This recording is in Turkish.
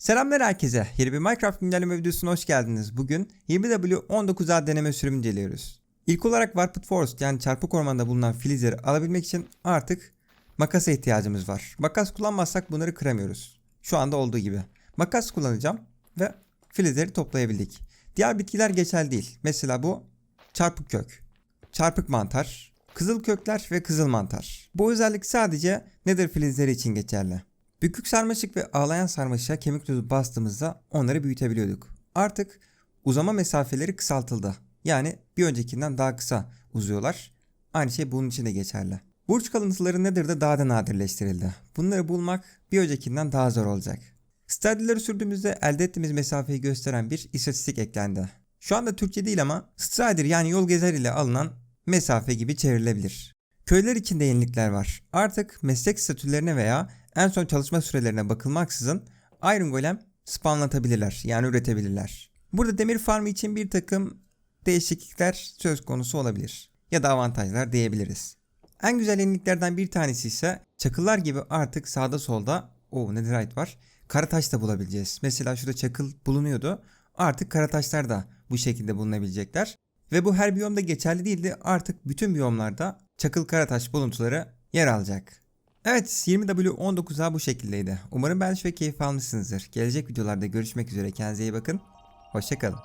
Selamlar herkese. Yeni bir Minecraft güncelleme videosuna hoş geldiniz. Bugün 20W19A deneme sürümü inceliyoruz. İlk olarak Warped Forest yani çarpık ormanda bulunan filizleri alabilmek için artık makasa ihtiyacımız var. Makas kullanmazsak bunları kıramıyoruz. Şu anda olduğu gibi. Makas kullanacağım ve filizleri toplayabildik. Diğer bitkiler geçerli değil. Mesela bu çarpık kök, çarpık mantar, kızıl kökler ve kızıl mantar. Bu özellik sadece nether filizleri için geçerli. Bükük sarmaşık ve ağlayan sarmaşığa kemik tozu bastığımızda onları büyütebiliyorduk. Artık uzama mesafeleri kısaltıldı. Yani bir öncekinden daha kısa uzuyorlar. Aynı şey bunun için de geçerli. Burç kalıntıları Nether'da daha da nadirleştirildi. Bunları bulmak bir öncekinden daha zor olacak. Stadileri sürdüğümüzde elde ettiğimiz mesafeyi gösteren bir istatistik eklendi. Şu anda Türkçe değil ama Strider yani yol gezer ile alınan mesafe gibi çevrilebilir. Köyler için de yenilikler var. Artık meslek statülerine veya en son çalışma sürelerine bakılmaksızın Iron Golem spawnlatabilirler yani üretebilirler. Burada demir farmı için bir takım değişiklikler söz konusu olabilir. Ya da avantajlar diyebiliriz. En güzel yeniliklerden bir tanesi ise çakıllar gibi artık sağda solda o netherite var. Karataş da bulabileceğiz. Mesela şurada çakıl bulunuyordu. Artık karataşlar da bu şekilde bulunabilecekler. Ve bu her biyomda geçerli değildi. Artık bütün biyomlarda çakıl karataş buluntuları yer alacak. Evet 20W19A bu şekildeydi. Umarım beğenmiş ve keyif almışsınızdır. Gelecek videolarda görüşmek üzere. Kendinize iyi bakın. Hoşçakalın.